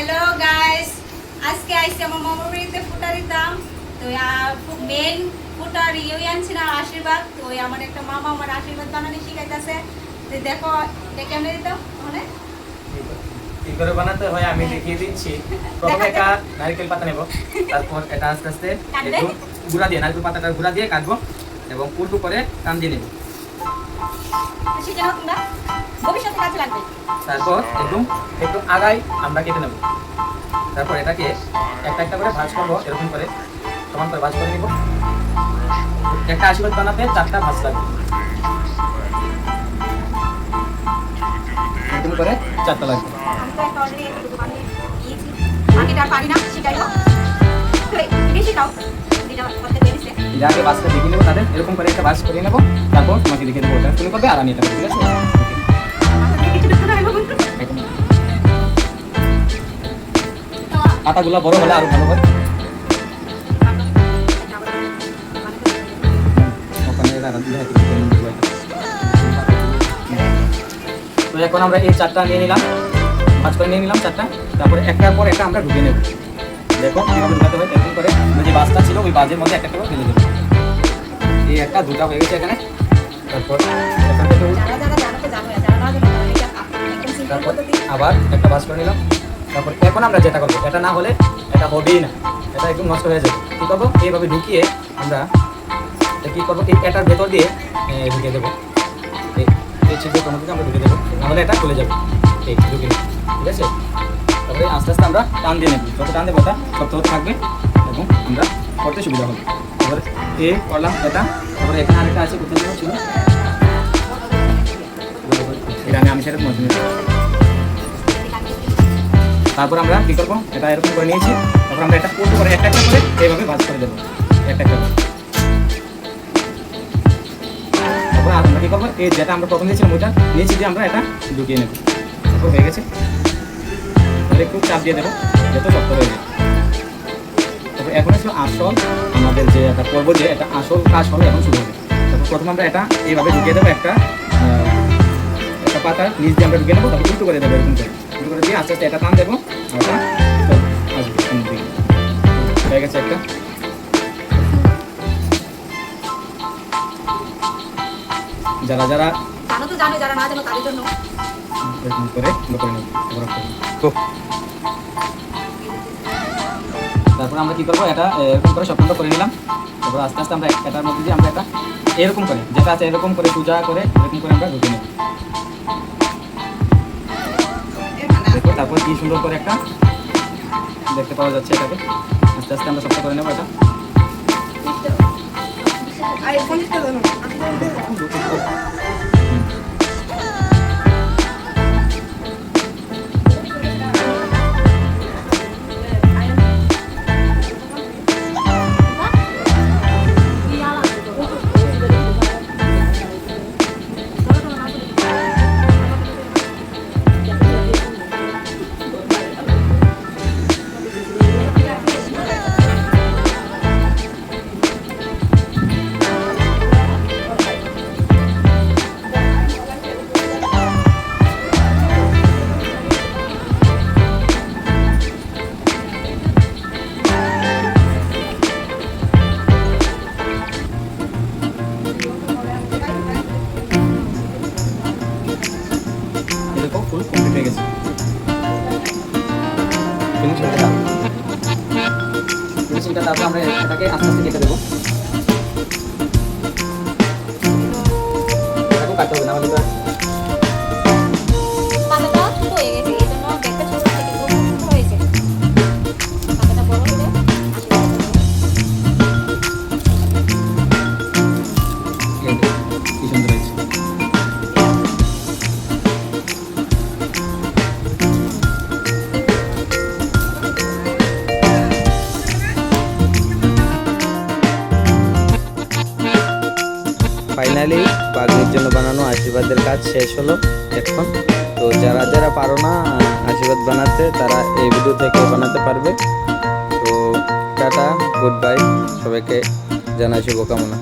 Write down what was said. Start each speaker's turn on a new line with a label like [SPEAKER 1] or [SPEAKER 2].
[SPEAKER 1] Hello guys আজকে আইসি আমার মামার বাড়িতে ফুটা দিতাম তো মেন ফুটার। ইয়ে আনছি না আশীর্বাদ। তো আমার একটা মামা আমার আশীর্বাদ বানানি শিখাইতেছে। তো দেখো এটা কেমনে দিতাম মানে
[SPEAKER 2] কি করে বানাতে হয় আমি দেখিয়ে দিচ্ছি। প্রথমে একটা নারকেল পাতা নেব। তারপর এটা আস্তে আস্তে? গুঁড়া দিয়ে নারকেল পাতাটা গুঁড়া দিয়ে কাটবো এবং উল্টো করে টান দিয়ে নেব।
[SPEAKER 1] শিখে নাও তোমরা। ভবিষ্যতে কাজে লাগবে।
[SPEAKER 2] তারপর একদম একটু আগাই আমরা কেটে নেব। তারপর এটাকে একটা একটা করে ভাঁজ করব এরকম করে সমান করে ভাঁজ করে নিব। একটা আশীর্বাদ বানাতে চারটা ভাঁজ লাগবে। এরকম করে চারটা লাগবে। বাসটা দেখে নেব তাদের। এরকম করে একটা বাস করে নেব। তারপর তোমাকে দেখে দেবো ওটা তুমি করবে আর আমি এটা ঠিক আছে? পাতাগুলো বড় হলে আরও ভালো হয়। তো এখন আমরা এই চারটা নিয়ে নিলাম। পাঁচ করে নিয়ে নিলাম চারটা। তারপরে একটার পর একটা আমরা ঢুকে নেব। দেখো কীভাবে ঢুকাতে হয়, এরকম করে। যে বাসটা ছিল, ওই বাজের মধ্যে একটা করে ফেলে দেবো। এই একটা, দুটা হয়ে গেছে এখানে। তারপর তারপর আবার একটা বাস করে নিলাম। তারপর এখন আমরা যেটা করব, এটা না হলে এটা হবেই না। এটা একদম নষ্ট হয়ে যাবে। কী করব? এইভাবে ঢুকিয়ে আমরা এটা কী করব? এটার ভেতর দিয়ে ঢুকিয়ে দেবো। এই ছিদ্রের কোনো দিকে আমরা ঢুকে দেবো? নাহলে এটা খুলে যাবে। এই ঢুকে ঠিক আছে? তারপরে আস্তে আস্তে আমরা টান দিয়ে নেব। যত টান দেবো, ওটা শক্ত থাকবে এবং আমরা করতে সুবিধা হবে। এবার এ করলাম এটা। তারপরে এখানে আরেকটা আছে, কোথায় ছিল? আমি সেটা মধ্যে তারপর আমরা কি করব? এটা এরকম করে নিয়েছি। তারপর আমরা এটা উল্টো করে একটা করে এইভাবে ভাজ করে দেবো। একটা করে। তারপর আমরা কি করব? এই যেটা আমরা প্রথম দিয়েছিলাম, ওইটা নিয়েছি দিয়ে আমরা এটা ঢুকিয়ে নেব। তারপর হয়ে গেছে। এবার একটু চাপ দিয়ে দেবো, যত শক্ত হয়ে যায়। তারপর এখন আসলে আসল, আমাদের যে একটা করব যে এটা আসল কাজ হলো এখন শুরু হবে। তারপর প্রথমে আমরা এটা এইভাবে ঢুকিয়ে দেবো একটা একটা পাতা নিচ দিয়ে আমরা ঢুকে নেব, তারপর উল্টো করে দেবো এরকম করে। করে দিয়ে আস্তে আস্তে এটা টান দেবো ওটা হয়ে গেছে একটা যারা যারা
[SPEAKER 1] তো জানো।
[SPEAKER 2] তারপর আমরা কি করব এটা এরকম করে সবগুলো করে নিলাম তারপর আস্তে আস্তে আমরা এটার মধ্যে দিয়ে আমরা এটা এরকম করে যেটা আছে এরকম করে সোজা করে এরকম করে আমরা ঢুকে নেব দেখো তারপর কি সুন্দর করে একটা দেখতে পাওয়া যাচ্ছে এটাকে। আস্তে আস্তে আমরা সবটা করে নেব এটা। এরকম হয়ে গেছে। ফিনিশিংটা দাও। ফিনিশিংটা তারপর আমরা এটাকে আস্তে আস্তে কেটে দেবো। কাটতে হবে না হলে
[SPEAKER 3] ফাইনালি বাঘের জন্য বানানো আশীর্বাদের কাজ শেষ হলো এখন। তো যারা যারা পারো না আশীর্বাদ বানাতে, তারা এই ভিডিও থেকে বানাতে পারবে। তো টাটা গুড বাই সবাইকে জানাই শুভকামনা।